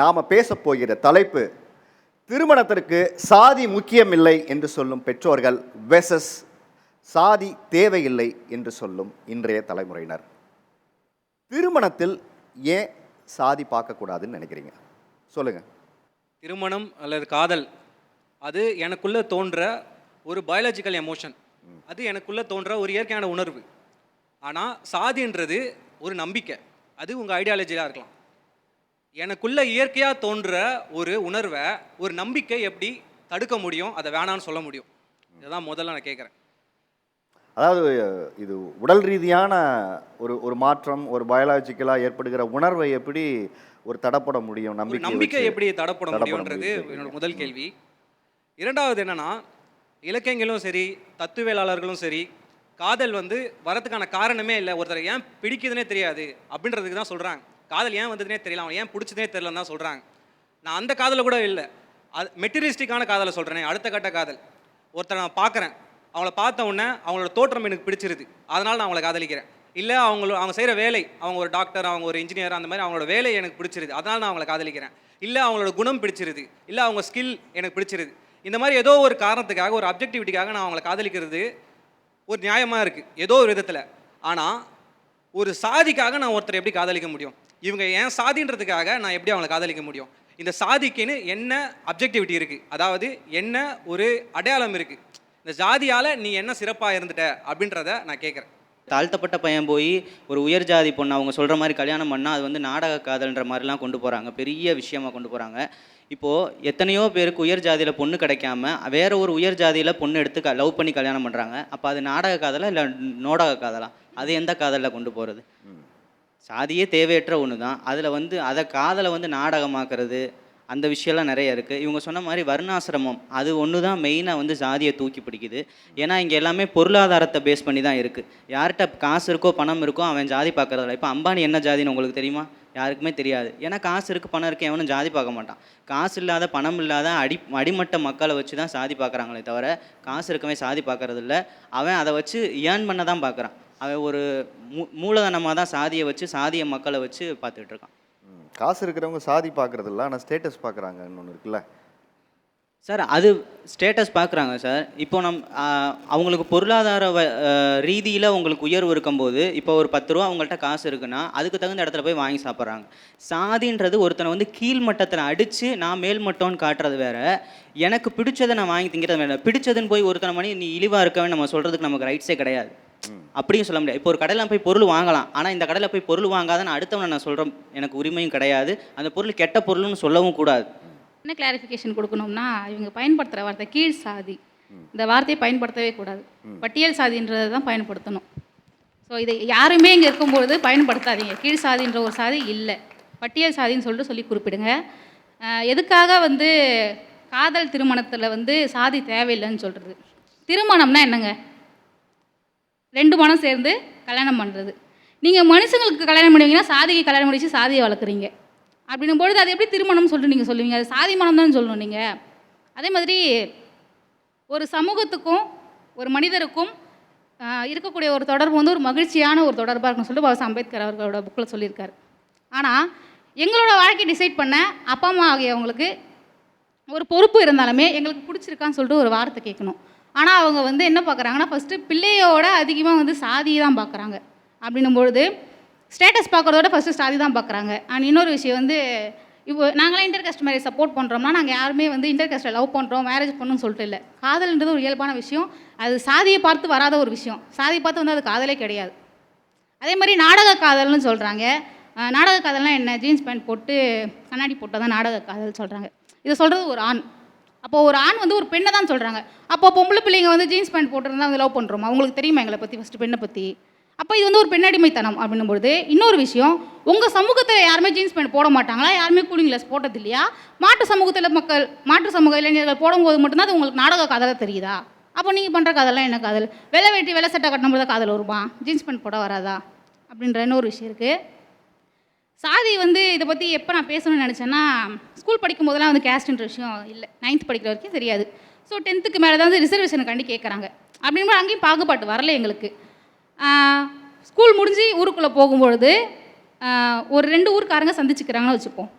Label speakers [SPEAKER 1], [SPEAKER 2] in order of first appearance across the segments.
[SPEAKER 1] நாம் பேசப் போகிற தலைப்பு திருமணத்திற்கு சாதி முக்கியமில்லை என்று சொல்லும் பெற்றோர்கள் வெசஸ் சாதி தேவையில்லை என்று சொல்லும் இன்றைய தலைமுறையினர். திருமணத்தில் ஏன் சாதி பார்க்கக்கூடாதுன்னு நினைக்கிறீங்க? சொல்லுங்கள்
[SPEAKER 2] திருமணம் அல்லது காதல் அது எனக்குள்ளே தோன்ற ஒரு பயாலஜிக்கல் எமோஷன் அது எனக்குள்ளே தோன்ற ஒரு இயற்கையான உணர்வு. ஆனால் சாதின்றது ஒரு நம்பிக்கை. அது உங்கள் ஐடியாலஜியாக இருக்கலாம். எனக்குள்ள இயற்கையாக தோன்ற ஒரு உணர்வை ஒரு நம்பிக்கை எப்படி தடுக்க முடியும்? அதை வேணான்னு சொல்ல முடியும். இதுதான் முதல்ல நான் கேட்குறேன்.
[SPEAKER 1] அதாவது இது உடல் ரீதியான ஒரு ஒரு மாற்றம் ஒரு பயாலஜிக்கலாக ஏற்படுகிற உணர்வை எப்படி ஒரு தடப்பட முடியும்? நம்பிக்கை
[SPEAKER 2] நம்பிக்கை? எப்படி தடப்பட
[SPEAKER 1] தடப்பட
[SPEAKER 2] முடியுன்றது
[SPEAKER 1] முடியும்.
[SPEAKER 2] என்னோட முதல் கேள்வி. இரண்டாவது என்னன்னா இலக்கியங்களும் சரி தத்துவியலாளர்களும் சரி காதல் வந்து வரதுக்கான காரணமே இல்லை. ஒருத்தரை ஏன் பிடிக்குதுன்னே தெரியாது அப்படின்றதுக்கு தான் சொல்கிறாங்க காதல் ஏன் வந்ததுனே தெரியல அவன் ஏன் பிடிச்சதே தெரியலன்னு தான் சொல்கிறாங்க நான் அந்த காதலை கூட இல்லை. அது மெட்டீரியலிஸ்டிக்கான காதலை சொல்கிறேன் அடுத்த கட்ட காதல். ஒருத்தரை நான் பார்க்குறேன் அவங்கள பார்த்த உடனே அவங்களோட தோற்றம் எனக்கு பிடிச்சிருது. அதனால் நான் அவங்கள காதலிக்கிறேன். இல்லை அவங்கள அவங்க செய்கிற வேலை அவங்க ஒரு டாக்டர் அவங்க ஒரு இன்ஜினியர் அந்த மாதிரி அவங்களோட வேலை எனக்கு பிடிச்சிருது. அதனால் நான் அவங்கள காதலிக்கிறேன். இல்லை அவங்களோட குணம் பிடிச்சிருது. இல்லை அவங்க ஸ்கில் எனக்கு பிடிச்சிருது. இந்த மாதிரி ஏதோ ஒரு காரணத்துக்காக ஒரு அப்ஜெக்டிவிட்டிக்காக நான் அவங்கள காதலிக்கிறது ஒரு நியாயமாக இருக்குது ஏதோ ஒரு விதத்தில். ஆனால் ஒரு சாதிக்காக நான் ஒருத்தரை எப்படி காதலிக்க முடியும்? இவங்க ஏன் சாதின்றதுக்காக நான் எப்படி அவங்கள காதலிக்க முடியும்? இந்த சாதிக்குன்னு என்ன அப்ஜெக்டிவிட்டி இருக்குது அதாவது என்ன ஒரு அடையாளம் இருக்குது இந்த ஜாதியால் நீ என்ன சிறப்பாக இருந்துட்ட அப்படின்றத நான் கேட்குறேன்
[SPEAKER 3] தாழ்த்தப்பட்ட பையன் போய் ஒரு உயர் ஜாதி பொண்ணு அவங்க சொல்கிற மாதிரி கல்யாணம் பண்ணால் அது வந்து நாடக காதல்ன்ற மாதிரிலாம் கொண்டு போகிறாங்க பெரிய விஷயமா கொண்டு போகிறாங்க இப்போது எத்தனையோ பேருக்கு உயர் ஜாதியில் பொண்ணு கிடைக்காம வேற ஒரு உயர் ஜாதியில் பொண்ணு எடுத்து லவ் பண்ணி கல்யாணம் பண்ணுறாங்க அப்போ அது நாடக காதலா இல்லை நோடக காதலா? அது எந்த காதலில் கொண்டு போகிறது சாதியே தேவையற்ற ஒன்று தான் அதில் வந்து அதை காதலை வந்து நாடகமாக்குறது அந்த விஷயம்லாம் நிறைய இருக்குது இவங்க சொன்ன மாதிரி வர்ணாசிரமம் அது ஒன்று தான் மெயினாக வந்து ஜாதியை தூக்கி பிடிக்குது. ஏன்னா இங்கே எல்லாமே பொருளாதாரத்தை பேஸ் பண்ணி தான் இருக்குது யார்கிட்ட காசு இருக்கோ பணம் இருக்கோ அவன் ஜாதி பார்க்கறதில்ல. இப்போ அம்பானி என்ன ஜாதின்னு உங்களுக்கு தெரியுமா? யாருக்குமே தெரியாது. ஏன்னா காசு இருக்குது பணம் இருக்குது எவனும் ஜாதி பார்க்க மாட்டான். காசு இல்லாத பணம் இல்லாத அடி அடிமட்ட மக்களை வச்சு தான் சாதி பார்க்குறாங்களே தவிர காசு இருக்கவே சாதி பார்க்குறதில்ல. அவன் அதை வச்சு ஏர்ன் பண்ண தான் பார்க்குறான். அவன் ஒரு மூ மூலதனமாக தான் சாதியை வச்சு சாதிய மக்களை வச்சு பார்த்துட்டு இருக்கான்.
[SPEAKER 1] காசு இருக்கிறவங்க சாதி பார்க்கறது இல்லை ஆனால் ஸ்டேட்டஸ் பார்க்குறாங்கன்னு ஒன்று இருக்குல்ல?
[SPEAKER 3] சார் அது ஸ்டேட்டஸ் பார்க்குறாங்க சார். இப்போ நம் அவங்களுக்கு பொருளாதார ரீதியில் உங்களுக்கு உயர்வு இருக்கும்போது இப்போ ஒரு பத்து ரூபா அவங்கள்ட்ட காசு இருக்குன்னா அதுக்கு தகுந்த இடத்துல போய் வாங்கி சாப்பிட்றாங்க. சாதின்றது ஒருத்தனை வந்து கீழ் மட்டத்தில் அடித்து நான் மேல் மட்டம்னு காட்டுறது வேற. எனக்கு பிடிச்சதை நான் வாங்கி திங்கிறது வேற. பிடிச்சதுன்னு போய் ஒருத்தனை மணி நீ இழிவாக இருக்கவே நம்ம சொல்கிறதுக்கு நமக்கு ரைட்ஸே கிடையாது. அப்படியும் சொல்ல முடியாது. இப்போ ஒரு கடையில் போய் பொருள் வாங்கலாம். ஆனால் இந்த கடையில் போய் பொருள் வாங்காதன்னு அடுத்தவனை நான் சொல்கிறேன் எனக்கு உரிமையும் கிடையாது. அந்த பொருள் கெட்ட பொருள்னு சொல்லவும் கூடாது.
[SPEAKER 4] என்ன கிளாரிஃபிகேஷன் கொடுக்கணும்னா இவங்க பயன்படுத்துகிற வார்த்தை கீழ் சாதி. இந்த வார்த்தையை பயன்படுத்தவே கூடாது. பட்டியல் சாதின்றதை தான் பயன்படுத்தணும். ஸோ இதை யாருமே இங்கே இருக்கும்பொழுது பயன்படுத்தாதீங்க. கீழ் சாதின்ற ஒரு சாதி இல்லை. பட்டியல் சாதின்னு சொல்லிட்டு சொல்லி குறிப்பிடுங்க. எதுக்காக வந்து காதல் திருமணத்தில் வந்து சாதி தேவையில்லைன்னு சொல்கிறது திருமணம்னா என்னங்க? ரெண்டு மனம் சேர்ந்து கல்யாணம் பண்ணுறது நீங்கள் மனுஷங்களுக்கு கல்யாணம் பண்ணுவீங்கன்னா சாதிக்கு கல்யாணம் முடிச்சு சாதியை வளர்க்குறீங்க. அப்படின்னும் பொழுது அது எப்படி திருமணம்னு சொல்லிட்டு நீங்கள் சொல்லுவீங்க? அது சாதி மனம் தான் சொல்லணும் நீங்கள் அதே மாதிரி ஒரு சமூகத்துக்கும் ஒரு மனிதருக்கும் இருக்கக்கூடிய ஒரு தொடர்பு வந்து ஒரு மகிழ்ச்சியான ஒரு தொடர்பாக இருக்குன்னு சொல்லிட்டு பாபா அம்பேத்கர் அவர்களோட புக்கில் சொல்லியிருக்காரு. ஆனால் எங்களோட வாழ்க்கையை டிசைட் பண்ண அப்பா அம்மா ஆகியவங்களுக்கு ஒரு பொறுப்பு இருந்தாலுமே எங்களுக்கு பிடிச்சிருக்கான்னு சொல்லிட்டு ஒரு வார்த்தை கேட்கணும். ஆனால் அவங்க வந்து என்ன பார்க்குறாங்கன்னா ஃபஸ்ட்டு பிள்ளையோட அதிகமாக வந்து சாதியை தான் பார்க்குறாங்க அப்படின்னும் பொழுது ஸ்டேட்டஸ் பார்க்குறதோட ஃபஸ்ட்டு சாதி தான் பார்க்குறாங்க அண்ட் இன்னொரு விஷயம் வந்து இப்போ நாங்களாம் இன்டர் கஸ்ட் மேரேஜ் சப்போர்ட் பண்ணுறோம்னா நாங்கள் யாருமே வந்து இன்டர் கஸ்ட்டை லவ் பண்ணுறோம் மேரேஜ் பண்ணணும்னு சொல்லிட்டு இல்லை. காதல்ன்றது ஒரு இயல்பான விஷயம். அது சாதியை பார்த்து வராத ஒரு விஷயம். சாதியை பார்த்து வந்து அது காதலே கிடையாது. அதே மாதிரி நாடக காதல்னு சொல்கிறாங்க நாடக காதல்னால் என்ன? ஜீன்ஸ் பேண்ட் போட்டு கண்ணாடி போட்டால் தான் நாடக காதல் சொல்கிறாங்க இதை சொல்கிறது ஒரு ஆண். அப்போ ஒரு ஆண் வந்து ஒரு பெண்ணை தான் சொல்கிறாங்க அப்போ பொம்பளை பிள்ளைங்க வந்து ஜீன்ஸ் பேண்ட் போட்டுருந்தா வந்து லவ் பண்ணுறோமா அவங்களுக்கு தெரியுமா எங்களை பற்றி ஃபஸ்ட்டு பெண்ணை பற்றி அப்போ இது வந்து ஒரு பெண்ணடிமைத்தனம் அப்படின்னும் பொழுது இன்னொரு விஷயம் உங்கள் சமூகத்தில் யாருமே ஜீன்ஸ் பேண்ட் போட மாட்டாங்களா? யாருமே கூலிங் கிளாஸ் போட்டது இல்லையா? மாற்று சமூகத்தில் மக்கள் மாற்று சமூக இளைஞர்கள் போடும்போது மட்டும்தான் அது உங்களுக்கு நாடக காதலாக தெரியுதா? அப்போ நீங்கள் பண்ணுற காதலாம் என்ன காதல்? வெள்ளை வெட்டி வெள்ளை சட்டை கட்டினம்போது தான் காதல் வருமா? ஜீன்ஸ் பேண்ட் போட வராதா? அப்படின்ற இன்னொரு விஷயம் இருக்குது சாதி வந்து இதை பற்றி எப்போ நான் பேசணும்னு நினச்சேன்னா ஸ்கூல் படிக்கும் போதெல்லாம் வந்து கேஸ்ட்ன்ற விஷயம் இல்லை. நைன்த் படிக்கிற வரைக்கும் தெரியாது. ஸோ டென்த்துக்கு மேலே தான் வந்து ரிசர்வேஷனுக்காண்டி கேட்குறாங்க அப்படின்போது அங்கேயும் பாகுபாட்டு வரல எங்களுக்கு. ஸ்கூல் முடிஞ்சு ஊருக்குள்ளே போகும்பொழுது ஒரு ரெண்டு ஊருக்காரங்க சந்திச்சுக்கிறாங்கன்னு வச்சுப்போம்.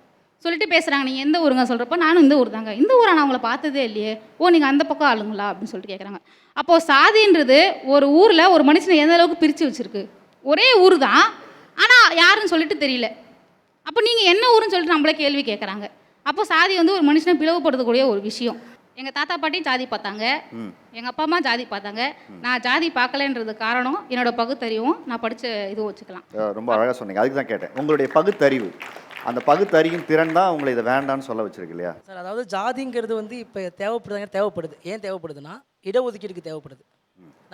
[SPEAKER 4] சொல்லிட்டு பேசுகிறாங்க நீங்கள் எந்த ஊருங்க? சொல்கிறப்ப நானும் இந்த ஊர் தாங்க இந்த ஊரை நான் உங்களை பார்த்ததே இல்லையே. ஓ நீங்கள் அந்த பக்கம் ஆளுங்களா? அப்படின்னு சொல்லிட்டு கேட்குறாங்க அப்போது சாதின்றது ஒரு ஊரில் ஒரு மனுஷனை எந்த அளவுக்கு பிரித்து வச்சுருக்கு? ஒரே ஊர் தான் ஆனால் யாருன்னு சொல்லிட்டு தெரியல. அப்போ நீங்கள் என்ன ஊருன்னு சொல்லிட்டு நம்மளே கேள்வி கேட்குறாங்க அப்போ சாதி வந்து ஒரு மனுஷனை பிளவுபடுத்தக்கூடிய ஒரு விஷயம். எங்கள் தாத்தா பாட்டி ஜாதி பார்த்தாங்க. எங்கள் அப்பா அம்மா ஜாதி பார்த்தாங்க. நான் ஜாதி பார்க்கலன்றது காரணம் என்னோட பகுத்தறிவும். நான் படித்த இது வச்சுக்கலாம்.
[SPEAKER 1] ரொம்ப அழகாக சொன்னீங்க. அதுக்கு தான் கேட்டேன். உங்களுடைய பகுத்தறிவு. அந்த பகுத்தறியும் திறன் தான் உங்களை இதை வேண்டான்னு சொல்ல வச்சிருக்கு இல்லையா?
[SPEAKER 5] சார் அதாவது ஜாதிங்கிறது வந்து இப்போ தேவைப்படுதாங்க தேவைப்படுது. ஏன் தேவைப்படுதுன்னா இடஒதுக்கீடுக்கு தேவைப்படுது.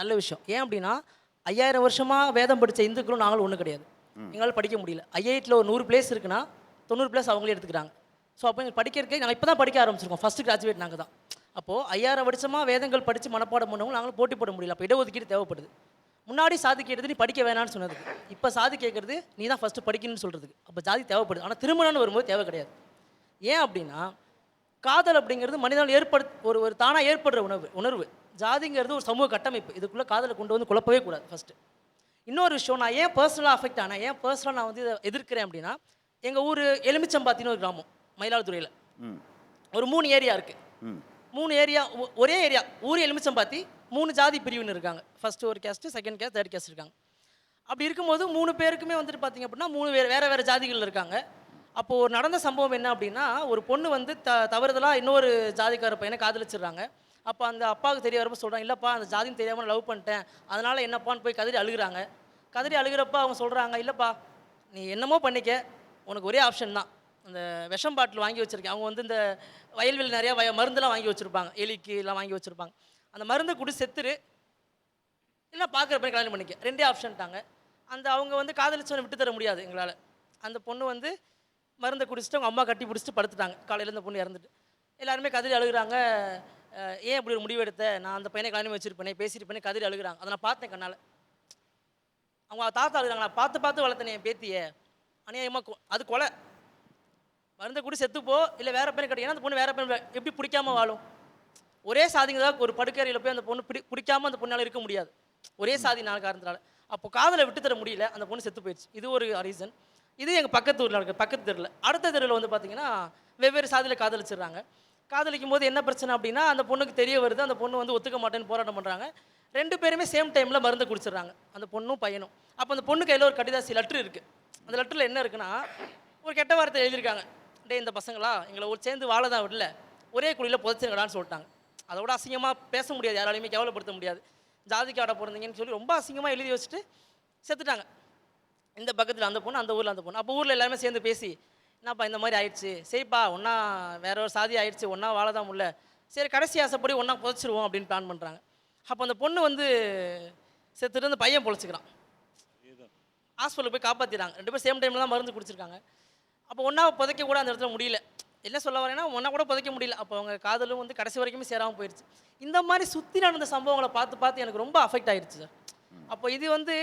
[SPEAKER 5] நல்ல விஷயம். ஏன் அப்படின்னா ஐயாயிரம் வருஷமாக வேதம் படித்த இந்துக்களும் நாங்களும் ஒன்றும் கிடையாது. எங்களால் படிக்க முடியல. ஐஐடியில் ஒரு நூறு பிளேஸ் இருக்குன்னா தொண்ணூறு பிளேஸ் அவங்களே எடுத்துக்கிறாங்க. ஸோ அப்போ எங்களுக்கு படிக்கிறதுக்கு நாங்கள் இப்போ தான் படிக்க ஆரம்பிச்சிருக்கோம். ஃபஸ்ட்டு கிராஜுவேட் நாங்கள் தான். அப்போது ஐயாயிரம் வருஷமாக வேதங்கள் படித்து மனப்பாடம் பண்ணவங்க நாங்களும் போட்டி போட முடியல. அப்போ இடஒதுக்கீடு தேவைப்படுது. முன்னாடி சாதி கேட்டது நீ படிக்க வேணாம்னு சொன்னதுக்கு. இப்போ சாதி கேட்குறது நீ தான் ஃபஸ்ட்டு படிக்கணும்னு சொல்கிறதுக்கு அப்போ ஜாதி தேவைப்படுது. ஆனால் திருமணம்னு வரும்போது தேவை கிடையாது. ஏன் அப்படின்னா காதல் அப்படிங்கிறது மனிதனால் ஏற்படு ஒரு ஒரு தானாக ஏற்படுற உணர்வு உணர்வு. ஜாதிங்கிறது ஒரு சமூக கட்டமைப்பு. இதுக்குள்ளே காதலை கொண்டு வந்து குழப்பவே கூடாது ஃபஸ்ட்டு இன்னொரு விஷயம் நான் ஏன் பர்சனலாக அஃபெக்ட் ஆனேன் ஏன் பர்சனலாக நான் வந்து இதை எதிர்க்கிறேன் அப்படின்னா எங்கள் ஊர் எலுமிச்சம்பாத்தின்னு ஒரு கிராமம் மயிலாடுதுறையில். ஒரு மூணு ஏரியா இருக்குது மூணு ஏரியா ஒ- ஒரே ஏரியா ஊர் எலுமிச்சம்பாத்தி மூணு ஜாதி பிரிவுன்னு இருக்காங்க. ஃபர்ஸ்ட் ஒரு caste second caste third caste இருக்காங்க. அப்படி இருக்கும்போது மூணு பேருக்குமே வந்துட்டு பார்த்தீங்க அப்படின்னா மூணு வேறு வேறு வேறு ஜாதிகள் இருக்காங்க. அப்போது ஒரு நடந்த சம்பவம் என்ன அப்படின்னா ஒரு பொண்ணு வந்து த தவறுதலாக இன்னொரு ஜாதிக்கார பையனை காதலிச்சிடுறாங்க. அப்போ அந்த அப்பாவுக்கு தெரிய வரப்போ சொல்கிறாங்க இல்லைப்பா அந்த ஜாதின்னு தெரியாமல் லவ் பண்ணிட்டேன். அதனால் என்னப்பான்னு போய் கதறி அழுகுறாங்க. கதறி அழுகிறப்ப அவங்க சொல்கிறாங்க இல்லைப்பா நீ என்னமோ பண்ணிக்க. உனக்கு ஒரே ஆப்ஷன் தான். அந்த விஷம் பாட்டில் வாங்கி வச்சுருக்கேன். அவங்க வந்து இந்த வயல்வெளி நிறையா வய மருந்துலாம் வாங்கி வச்சுருப்பாங்க. எலிக்கு எல்லாம் வாங்கி வச்சுருப்பாங்க. அந்த மருந்தை குடி செத்துரு. இல்லை பார்க்குற கல்யாணம் பண்ணிக்க. ரெண்டே ஆப்ஷன்ட்டாங்க அந்த அவங்க வந்து காதலிச்சவனை விட்டு தர முடியாது எங்களால். அந்த பொண்ணு வந்து மருந்தை குடிச்சிட்டு அவங்க அம்மா கட்டி பிடிச்சிட்டு படுத்துட்டாங்க. காலையில் இந்த பொண்ணு இறந்துட்டு. எல்லாருமே கதறி அழுகுறாங்க. ஏன் இப்படி ஒரு முடிவு எடுத்த நான் அந்த பையனை கல்யாணம் வச்சிருப்பேனே பேசியிருப்பேனே கதறி அழுகுறாங்க. அதை நான் பார்த்தேன் கண்ணால். அவங்க தாத்தா இருக்கிறாங்க நான் பார்த்து பார்த்து வளர்த்தேன் என் பேத்தியை. அநியாயமாக அது கொலை. மருந்தை கூட செத்துப்போ இல்லை வேற பெண் கிடையாது அந்த பொண்ணு வேற பெண் எப்படி பிடிக்காம வாழும்? ஒரே சாதிங்க தான் ஒரு படுக்கறையில் போய் அந்த பொண்ணு பிடி பிடிக்காம அந்த பொண்ணால் இருக்க முடியாது. ஒரே சாதி நாள் காரணத்தினால. அப்போ காதலை விட்டு தர முடியல அந்த பொண்ணு செத்து போயிடுச்சு. இது ஒரு ரீசன் இது எங்கள் பக்கத்து ஊரில் இருக்குது பக்கத்து தெருவில் அடுத்த தெருவில் வந்து பார்த்தீங்கன்னா வெவ்வேறு சாதியில் காதலிச்சிடுறாங்க. காதலிக்கும் போது என்ன பிரச்சனை அப்படின்னா அந்த பொண்ணுக்கு தெரிய வருது அந்த பொண்ணு வந்து ஒத்துக்க மாட்டேன்னு போராட்டம் பண்ணுறாங்க ரெண்டு பேருமே சேம் டைமில் மருந்து குடிச்சிடுறாங்க. அந்த பொண்ணும் பையனும். அப்போ அந்த பொண்ணு கையில் ஒரு கடிதாசி லெட்ரு இருக்குது அந்த லெட்டரில் என்ன இருக்குன்னா ஒரு கெட்ட வார்த்தை எழுதியிருக்காங்க. டேய் இந்த பசங்களா எங்களை ஒரு சேர்ந்து வாழ தான் விடல. ஒரே குழியில் புதைச்சிருங்கடான்னு சொல்லிட்டாங்க. அதோட அசிங்கமாக பேச முடியாது. யாராலையுமே கேவலப்படுத்த முடியாது. ஜாதிக்கு ஆட பிறந்தீங்கன்னு சொல்லி ரொம்ப அசிங்கமாக எழுதி வச்சுட்டு செத்துட்டாங்க. இந்த பக்கத்தில் அந்த பொண்ணு அந்த ஊரில் அந்த பொண்ணு. அப்போ ஊரில் எல்லாருமே சேர்ந்து பேசி என்னப்பா இந்த மாதிரி ஆயிடுச்சு? சரிப்பா ஒன்றா வேற ஒரு சாதி ஆயிடுச்சு. ஒன்றா வாழ தான் முடியல. சரி கடைசி ஆசைப்படி ஒன்றா புதைச்சிருவோம் அப்படின்னு பிளான் பண்ணுறாங்க அப்போ அந்த பொண்ணு வந்து செத்துட்டு அந்த பையன் பொழைச்சிக்கிறான். ஹாஸ்பிட்டலுக்கு போய் காப்பாற்றிட்டாங்க ரெண்டு பேரும் சேம் டைமில் தான் மருந்து குடிச்சிருக்காங்க. அப்போ ஒன்றா புதைக்க கூட அந்த இடத்துல முடியல. என்ன சொல்ல வரேன்னா ஒன்றா கூட புதைக்க முடியல. அப்போ அவங்க காதலும் வந்து கடைசி வரைக்குமே சேராமல் போயிடுச்சு இந்த மாதிரி சுற்றி நடந்த சம்பவங்களை பார்த்து பார்த்து எனக்கு ரொம்ப அஃபெக்ட் ஆயிடுச்சு சார் அப்போ இது வந்து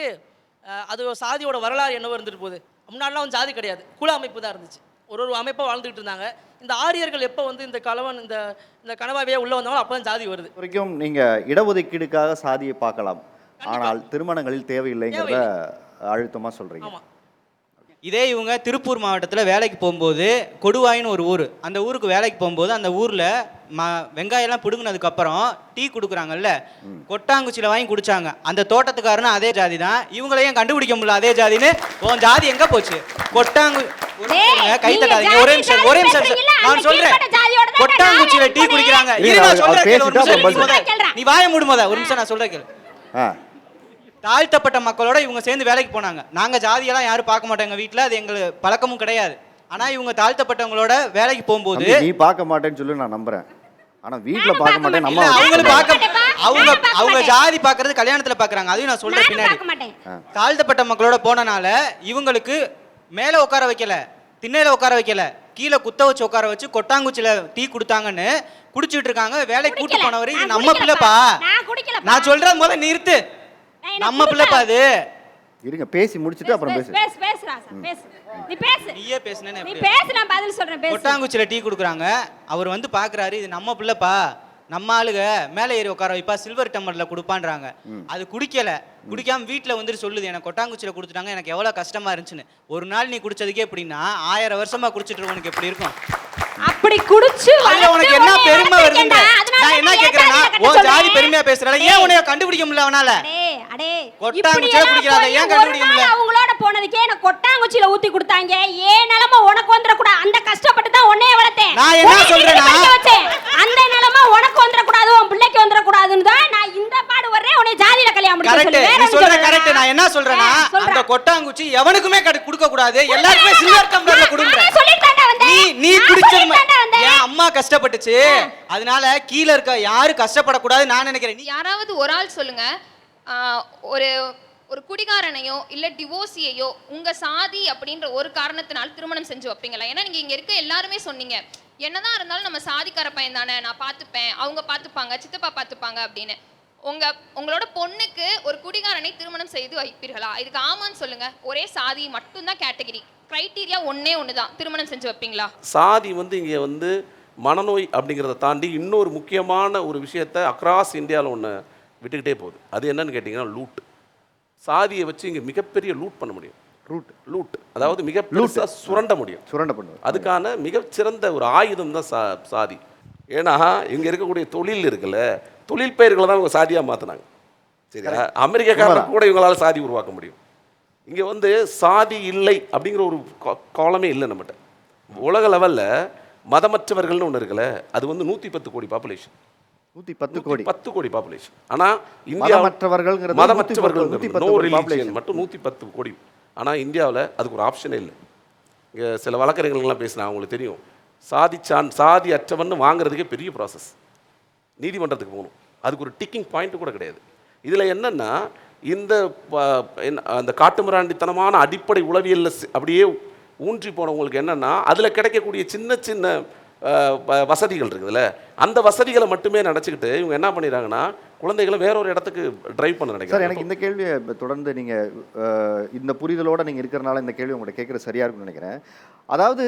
[SPEAKER 5] அது சாதியோட வரலாறு என்னவோ இருந்துட்டு போகுது. முன்னாடிலாம் வந்து ஜாதி கிடையாது. குல அமைப்பு தான் இருந்துச்சு. ஒரு ஒரு அமைப்பாக வாழ்ந்துகிட்டு இருந்தாங்க. இந்த ஆரியர்கள் எப்போ வந்து இந்த கலவன் இந்த இந்த கணவாவியாக உள்ளே வந்தாங்களோ அப்போ தான் ஜாதி வருது.
[SPEAKER 1] வரைக்கும் நீங்க இடஒதுக்கீடுக்காக சாதியை பார்க்கலாம். ஆனால் திருமணங்களில் தேவையில்லைங்கிறத அழுத்தமா சொல்றீங்க.
[SPEAKER 5] ஆமாம்
[SPEAKER 3] இதே இவங்க திருப்பூர் மாவட்டத்தில் வேலைக்கு போகும்போது கொடுவாயின்னு ஒரு ஊர். அந்த ஊருக்கு வேலைக்கு போகும்போது அந்த ஊரில் ம வெங்காயம்லாம் பிடுங்கினதுக்கப்புறம் டீ கொடுக்குறாங்கல்ல? கொட்டாங்குச்சியில் வாங்கி குடிச்சாங்க. அந்த தோட்டத்துக்காரனும் அதே ஜாதி தான். இவங்களையும் கண்டுபிடிக்க முடியல அதே ஜாதின்னு? உன் ஜாதி எங்கே போச்சு? கொட்டாங்கு கை தட்டாதீங்க. ஒரே நிமிஷம் ஒரே நிமிஷம் நான்
[SPEAKER 6] தான்
[SPEAKER 3] கொட்டாங்குச்சியில் டீ. குடிக்கிறாங்க. நீ வாய மூடு முத ஒரு நிமிஷம் நான்
[SPEAKER 1] ஆ.
[SPEAKER 3] தாழ்த்தப்பட்ட மக்களோட இவங்க சேர்ந்து வேலைக்கு போனாங்க. நாங்கள் ஜாதியெல்லாம் யாரும் பார்க்க மாட்டோம் எங்கள் வீட்டில் அது எங்களுக்கு பழக்கமும் கிடையாது. ஆனால் இவங்க தாழ்த்தப்பட்டவங்களோட வேலைக்கு போகும்போது
[SPEAKER 1] நீ பார்க்க மாட்டேன்னு சொல்லி நான் நம்புறேன். ஆனா வீட்ல
[SPEAKER 6] நானும்
[SPEAKER 1] பார்க்க மாட்டேன் நம்ம
[SPEAKER 3] அவங்களுக்கு
[SPEAKER 6] பார்க்க.
[SPEAKER 3] அவங்க அவங்க. ஜாதி பார்க்கறது கல்யாணத்துல பார்க்கறாங்க. அதையும் நான் சொல்றேன் பின்னாடி.
[SPEAKER 6] பார்க்க மாட்டேன்.
[SPEAKER 3] தாழ்த்தப்பட்ட மக்களோட போனனால இவங்களுக்கு மேலே உட்கார வைக்கல திண்ணையில உட்கார வைக்கல கீழே குத்த வச்சு உட்கார வச்சு கொட்டாங்குச்சியில டீ கொடுத்தாங்கன்னு குடிச்சிட்டு இருக்காங்க. வேலைக்கு கூட்டு. போனவர் இது நம்ம. பிள்ளைப்பா.
[SPEAKER 6] நான்
[SPEAKER 3] சொல்றது முதல்ல நிறுத்து. நம்ம பிள்ளைப்பா அது
[SPEAKER 1] இருங்க பேசி முடிச்சிட்டு அப்புறம்
[SPEAKER 6] பேசு,
[SPEAKER 1] பேசு.
[SPEAKER 6] பேசு பேசு ராசா பேசு. நீ பேசு.
[SPEAKER 3] நீயே பேசுனேன்னு
[SPEAKER 6] நீ
[SPEAKER 3] எப்படி?
[SPEAKER 6] பேசு நான் பதில் சொல்றேன் பேசு.
[SPEAKER 3] கொட்டாங்குச்சியில டீ கொடுக்குறாங்க. அவர் வந்து பார்க்குறாரு இது நம்ம பிள்ளைப்பா நம்ம ஆளுக மேலே ஏறி உட்கார வைப்பா சில்வர் டம்ளரில் கொடுப்பான்றாங்க. அது குடிக்கல. குடிக்காம வீட்டில் வந்துட்டு சொல்லுது எனக்கு கொட்டாங்குச்சியில் கொடுத்துட்டாங்க எனக்கு எவ்வளோ கஷ்டமா இருந்துச்சுன்னு. ஒரு நாள் நீ குடிச்சதுக்கே எப்படின்னா ஆயிரம் வருஷமா குடிச்சிட்டு இருக்கவனுக்கு எப்படி இருக்கும்?
[SPEAKER 6] அப்படி குடிச்சு
[SPEAKER 3] அதுல உனக்கு என்ன
[SPEAKER 6] உன்னை
[SPEAKER 3] பெருமை வருதுன்ற.
[SPEAKER 6] அதனால
[SPEAKER 3] நான் என்ன கேக்குறேன்னா
[SPEAKER 6] கட்ட
[SPEAKER 3] ஜாதி
[SPEAKER 6] சொல்றேன்.
[SPEAKER 3] பெருமையா பேசுறால ஏன் உன்னைய கண்டுபிடிக்க முடியல அவனால
[SPEAKER 6] அடே,
[SPEAKER 3] குடிக்கிறாத,
[SPEAKER 6] போய்
[SPEAKER 3] ஏன் கண்டுபிடிக்க முடியல?
[SPEAKER 6] அவங்களோட போனதுக்கே எனக்கு கொட்டாங்குச்சியில ஊத்தி கொடுத்தாங்க. ஏன் நிலைமை உனக்கு வந்துடக்கூடாது? அந்த கஷ்டப்பட்டு தான் உன்னைய வளர்த்தேன்.
[SPEAKER 3] நான் என்ன சொல்றேன்னா-.
[SPEAKER 6] அந்த நிலைமை உனக்கு வந்துடக்கூடாது உன் பிள்ளைக்கு வந்துடக்கூடாதுன்னு தான் நான் இந்த பாடு வர்றேன். உன்னை ஜாதியில கல்யாணம் முடிக்க வேற
[SPEAKER 3] நீ சொல்ற. கரெக்ட் நான் என்ன சொல்றேன்னா
[SPEAKER 6] சொல்றேன்.
[SPEAKER 3] அந்த கொட்டாங்குச்சி எவனுக்குமே கடு கொடுக்க கூடாது எல்லாருக்குமே சில்வர் டம்ளர்ல கொடுங்க. நீ நீ குடிச்சது கஷ்டப்பட்டுச்சு. அதனால கீழ இருக்க யாரும் கஷ்டப்படக்கூடாது நான் நினைக்கிறேன். நீ
[SPEAKER 7] யாராவது ஒரு ஆள் சொல்லுங்க. ஆஹ் ஒரு ஒரு குடிகாரனையோ இல்ல டிவோர்ஸியையோ உங்க சாதி அப்படின்ற ஒரு காரணத்தினால் திருமணம் செஞ்சு வைப்பீங்களா? ஏன்னா நீங்க இங்க இருக்க எல்லாருமே சொன்னீங்க. என்னதான் இருந்தாலும் நம்ம சாதிக்கார பையன் தானே நான் பார்த்துப்பேன் அவங்க பார்த்துப்பாங்க சித்தப்பா பார்த்துப்பாங்க அப்படின்னு. உங்க உங்களோட பொண்ணுக்கு ஒரு குடிகாரனை திருமணம் செய்து வைப்பீர்களா? இதுக்கு ஆமான்னு சொல்லுங்க. ஒரே சாதி மட்டும்தான் கேட்டகரி. கிரைட்டீரியா ஒண்ணே ஒண்ணுதான். திருமணம் செஞ்சு வைப்பீங்களா?
[SPEAKER 8] சாதி வந்து இங்கே வந்து மனநோய் அப்படிங்கிறத தாண்டி இன்னொரு முக்கியமான ஒரு விஷயத்தை அக்ராஸ் இந்தியாவில் ஒன்று விட்டுக்கிட்டே போகுது. அது என்னன்னு கேட்டிங்கன்னா லூட் சாதியை வச்சு இங்கே மிகப்பெரிய லூட் பண்ண முடியும்.
[SPEAKER 1] ரூட்
[SPEAKER 8] லூட் அதாவது மிக லூட்டாக சுரண்ட முடியும்.
[SPEAKER 1] சுரண்ட பண்ணுவது
[SPEAKER 8] அதுக்கான மிகச்சிறந்த ஒரு ஆயுதம் தான் சா சாதி. ஏன்னா இங்கே இருக்கக்கூடிய தொழில் இருக்குல்ல தொழில் பெயர்களை தான் இவங்க சாதியாக மாற்றினாங்க சரியா? அமெரிக்காக்காரன் கூட இவங்களால சாதி உருவாக்க முடியும். இங்கே வந்து சாதி இல்லை அப்படிங்கிற ஒரு காலமே இல்லை நம்மகிட்ட. உலக லெவலில் மதமற்றவர்கள்னு ஒன்று இருக்குல்ல அது வந்து நூற்றி பத்து கோடி பாப்புலேஷன்
[SPEAKER 1] நூற்றி பத்து கோடி.
[SPEAKER 8] பத்து கோடி பாப்புலேஷன் ஆனால் இந்தியா
[SPEAKER 1] மதமற்றவர்கள்ங்கிறது
[SPEAKER 8] மதமற்றவர்கள் நோ ரிலீஜியன். மட்டும் நூற்றி பத்து கோடி. ஆனால் இந்தியாவில் அதுக்கு ஒரு ஆப்ஷனே இல்லை. இங்கே சில வழக்கறிஞர்கள்லாம் பேசினா அவங்களுக்கு தெரியும். சாதி சான் சாதி அற்றவன்னு வாங்குறதுக்கே பெரிய ப்ராசஸ் நீதிமன்றத்துக்கு போகணும். அதுக்கு ஒரு டிக்கிங் பாயிண்ட் கூட கிடையாது. இதில் என்னென்னா இந்த அந்த காட்டுமிராண்டித்தனமான அடிப்படை உளவியலில் அப்படியே ஊன்றி போனவங்களுக்கு என்னென்னா அதில் கிடைக்கக்கூடிய சின்ன சின்ன வசதிகள் இருக்குதுல்ல அந்த வசதிகளை மட்டுமே நினச்சிக்கிட்டு இவங்க என்ன பண்ணிடுறாங்கன்னா குழந்தைகளை வேற ஒரு இடத்துக்கு டிரைவ் பண்ண
[SPEAKER 1] சார்
[SPEAKER 8] நினைக்கிறாங்க
[SPEAKER 1] எனக்கு இந்த கேள்வியை தொடர்ந்து நீங்கள் இந்த புரிதலோட நீங்கள் இருக்கிறனால இந்த கேள்வி உங்கள்கிட்ட கேட்குறது சரியாக இருக்கும்னு நினைக்கிறேன். அதாவது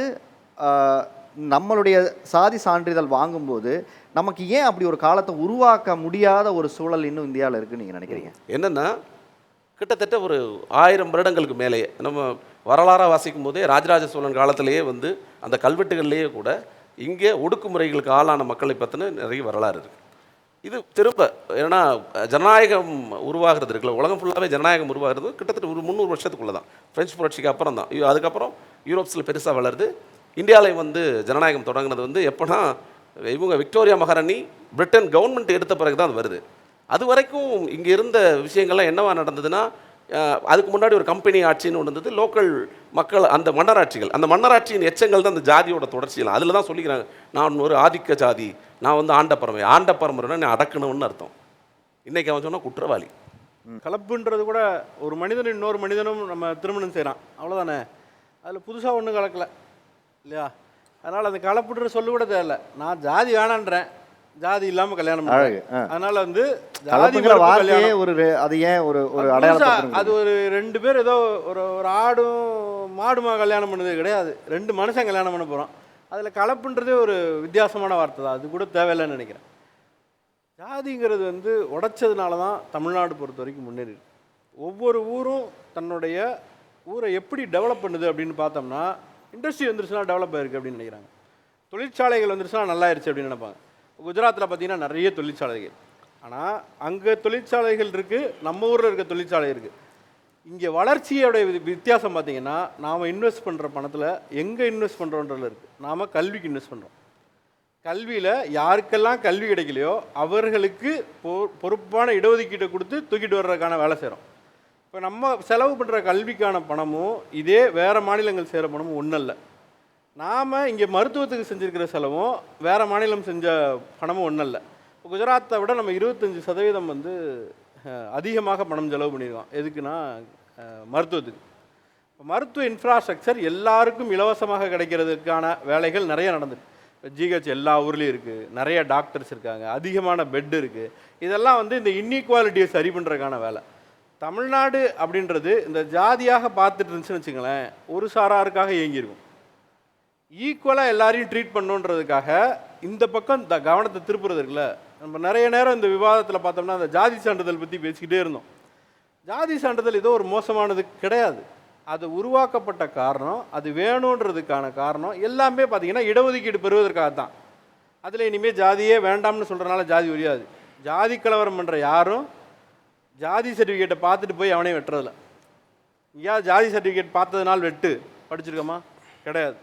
[SPEAKER 1] நம்மளுடைய சாதி சான்றிதழ் வாங்கும்போது நமக்கு ஏன் அப்படி ஒரு காலத்தை உருவாக்க முடியாத ஒரு சூழல் இன்னும் இந்தியாவில் இருக்குன்னு நீங்கள் நினைக்கிறீங்க?
[SPEAKER 8] என்னென்னா கிட்டத்தட்ட ஒரு ஆயிரம் வருடங்களுக்கு மேலேயே நம்ம வரலாறாக வாசிக்கும் போதே ராஜராஜ சோழன் காலத்திலேயே வந்து அந்த கல்வெட்டுகள்லேயே கூட இங்கே ஒடுக்குமுறைகளுக்கு ஆளான மக்களை பற்றின நிறைய வரலாறு இருக்குது இது திரும்ப ஏன்னா ஜனநாயகம் உருவாகிறது இருக்குல்ல உலகம் ஃபுல்லாகவே ஜனநாயகம் உருவாகிறது கிட்டத்தட்ட ஒரு முந்நூறு வருஷத்துக்குள்ளே தான். ஃப்ரெஞ்சு புரட்சிக்கு அப்புறம் தான். அதுக்கப்புறம் யூரோப்ஸில் பெருசாக வளருது. இந்தியாவில் வந்து ஜனநாயகம் தொடங்குனது வந்து எப்போனா இவங்க விக்டோரியா மகாராணி பிரிட்டன் கவர்மெண்ட் எடுத்த பிறகு தான் அது வருது. அது வரைக்கும் இங்கே இருந்த விஷயங்கள்லாம் என்னவா நடந்ததுன்னா அதுக்கு முன்னாடி ஒரு கம்பெனி ஆட்சின்னு ஒன்று இருந்தது. லோக்கல் மக்கள் அந்த மன்னராட்சிகள். அந்த மன்னராட்சியின் எச்சங்கள் தான் அந்த ஜாதியோட தொடர்ச்சியெல்லாம் அதில் தான் சொல்லிக்கிறாங்க. நான் ஒரு ஆதிக்க ஜாதி. நான் வந்து ஆண்ட பரம்பரை ஆண்ட அடக்கணும்னு அர்த்தம். இன்றைக்கி அவன் சொன்னால் குற்றவாளி.
[SPEAKER 9] கலப்புன்றது கூட ஒரு மனிதனும் இன்னொரு மனிதனும் நம்ம திருமணம் செய்கிறான் அவ்வளோதானே அதில் புதுசாக ஒன்றும் கலக்கல. இல்லையா? அதனால் அந்த கலப்புன்ற சொல்ல கூட தேவையில்ல. நான் ஜாதி வேணான்றேன். ஜாதி இல்லாமல் கல்யாணம்
[SPEAKER 1] அழகு.
[SPEAKER 9] அதனால் வந்து
[SPEAKER 1] கலப்புங்கிற வார்த்தையே. ஒரு அது ஏன் ஒரு ஒரு அடையாளம்
[SPEAKER 9] அது ஒரு ரெண்டு பேர் ஏதோ ஒரு ஒரு ஆடும் மாடுமா கல்யாணம் பண்ணது கிடையாது. ரெண்டு மனுஷன் கல்யாணம் பண்ண போகிறோம் அதில் கலப்புன்றதே ஒரு வித்தியாசமான வார்த்தை தான். அது கூட தேவையில்லைன்னு நினைக்கிறேன். ஜாதிங்கிறது வந்து உடைச்சதுனால தான் தமிழ்நாடு பொறுத்த வரைக்கும் முன்னேறி. ஒவ்வொரு ஊரும் தன்னுடைய ஊரை எப்படி டெவலப் பண்ணுது அப்படின்னு பார்த்தோம்னா இண்டஸ்ட்ரி வந்துருச்சுன்னா டெவலப் ஆயிருக்கு அப்படின்னு நினைக்கிறாங்க. தொழிற்சாலைகள் வந்துருச்சுன்னா நல்லாயிருச்சு அப்படின்னு நினைப்பாங்க. குஜராத்தில் பார்த்தீங்கன்னா நிறைய தொழிற்சாலைகள் ஆனால் அங்கே தொழிற்சாலைகள் இருக்குது நம்ம ஊரில் இருக்க தொழிற்சாலை இருக்குது இங்கே வளர்ச்சியோடைய வித்தியாசம் பார்த்திங்கன்னா நாம் இன்வெஸ்ட் பண்ணுற பணத்தில் எங்கே இன்வெஸ்ட் பண்ணுறோன்றதில் இருக்குது நாம் கல்விக்கு இன்வெஸ்ட் பண்ணுறோம் கல்வியில் யாருக்கெல்லாம் கல்வி கிடைக்கலையோ அவர்களுக்கு பொ பொறுப்பான இடஒதுக்கீட்டை கொடுத்து தூக்கிட்டு வர்றதுக்கான வேலை செய்கிறோம் இப்போ நம்ம செலவு பண்ணுற கல்விக்கான பணமும் இதே வேறு மாநிலங்கள் செய்கிற பணமும் ஒன்றும் இல்லை நாம் இங்கே மருத்துவத்துக்கு செஞ்சுருக்கிற செலவும் வேறு மாநிலம் செஞ்ச பணமும் ஒன்றும் இல்லை இப்போ குஜராத்தை விட நம்ம இருபத்தஞ்சி சதவீதம் வந்து அதிகமாக பணம் செலவு பண்ணியிருக்கோம் எதுக்குன்னா மருத்துவத்துக்கு. இப்போ மருத்துவ இன்ஃப்ராஸ்ட்ரக்சர் எல்லாருக்கும் இலவசமாக கிடைக்கிறதுக்கான வேலைகள் நிறைய நடந்துருக்கு இப்போ ஜிஹெச் எல்லா ஊர்லேயும் இருக்குது நிறைய டாக்டர்ஸ் இருக்காங்க. அதிகமான பெட் இருக்குது இதெல்லாம் வந்து இந்த இன்இக்வாலிட்டியை சரி பண்ணுறதுக்கான வேலை. தமிழ்நாடு அப்படின்றது இந்த ஜாதியாக பார்த்துட்டு இருந்துச்சுன்னு வச்சுங்களேன் ஒரு சாராருக்காக இயங்கியிருக்கும். ஈக்குவலாக எல்லாரையும் ட்ரீட் பண்ணுன்றதுக்காக இந்த பக்கம் இந்த கவனத்தை திருப்புறது இருக்குல்ல. நம்ம நிறைய நேரம் இந்த விவாதத்தில் பார்த்தோம்னா அந்த ஜாதி சான்றிதழ் பற்றி பேசிக்கிட்டே இருந்தோம். ஜாதி சான்றிதழ் ஏதோ ஒரு மோசமானது கிடையாது. அது உருவாக்கப்பட்ட காரணம் அது வேணுன்றதுக்கான காரணம் எல்லாமே பார்த்தீங்கன்னா இடஒதுக்கீடு பெறுவதற்காக தான். அதில் இனிமேல் ஜாதியே வேண்டாம்னு சொல்கிறனால ஜாதி உரியாது. ஜாதி கலவரம் பண்ணுற யாரும் ஜாதி சர்டிஃபிகேட்டை பார்த்துட்டு போய் அவனே வெட்டுறதில்ல. ஏன் ஜாதி சர்டிஃபிகேட் பார்த்ததுனால வெட்டு. படிச்சிருக்கோமா? கிடையாது.